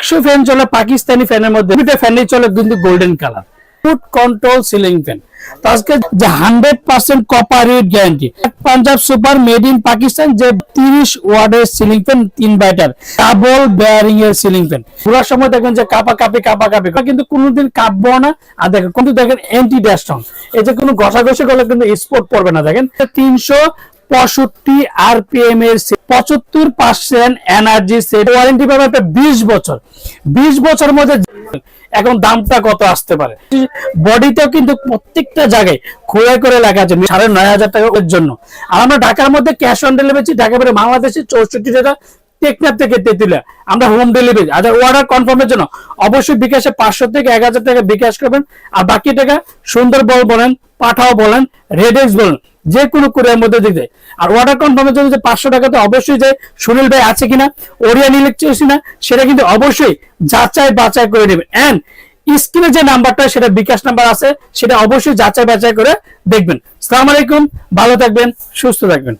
একশো ফ্যান চলে পাকিস্তানি ফ্যানের মধ্যে। দুটো ফ্যানই চলে কিন্তু golden colour food control ceiling fan তো আজকে যে hundred percent copper rate guarantee Punjab super made in Pakistan যে তিরিশ ওয়ার্ডের সিলিং ফ্যান তিন বাইটার ডাবল বেয়ারিং এর সিলিং ফ্যান পুরো সময় দেখবেন যে কাপা কাপি কাপা কাপি। কিন্তু কোনোদিন কাঁপবো না। আর দেখেন কিন্তু দেখেন অ্যান্টি ড্যাস্টন এই যে কোনো ঘষাঘষি করলে কিন্তু স্পোর্ট পড়বে না, দেখেন। তিনশো পঁয়ষট্টি আরপিএম এর পঁচাত্তর পার্সেন্ট এনার্জি সেট ওয়ারেন্টি পাবে একটা বিশ বছর। বিশ বছর মধ্যে এখন দামটা কত আসতে পারে? বডিতেও কিন্তু প্রত্যেকটা জায়গায় খোয়া করে লেখা আছে, সাড়ে নয় হাজার টাকার জন্য। আর আমরা ঢাকার মধ্যে ক্যাশ অন ডেলিভারি ঢাকা বেরো বাংলাদেশে চৌষট্টি টাকা টেকনাফ থেকে তেতুলিয়া। আমরা হোম ডেলিভারি আর অর্ডার কনফার্মের জন্য অবশ্যই বিকাশে পাঁচশো থেকে এক হাজার টাকা বিকাশ করবেন। আর বাকি টাকা সুন্দর বল বলেন পাঠাও বলেন রেডেক্স বলেন, যে কোনো কুরিয়ার মধ্যে দিতে আর ওয়াটার কনফার্মের জন্য যে পাঁচশো টাকা তো অবশ্যই যে সুনীল ভাই আছে কিনা ওরিয়ান ইলেকট্রিসিটি না সেটা কিন্তু অবশ্যই যাচাই বাছাই করে নেবেন। অ্যান্ড স্ক্রিনে যে নাম্বারটা, সেটা বিকাশ নাম্বার আছে, সেটা অবশ্যই যাচাই বাছাই করে দেখবেন। সালাম আলাইকুম, ভালো থাকবেন, সুস্থ থাকবেন।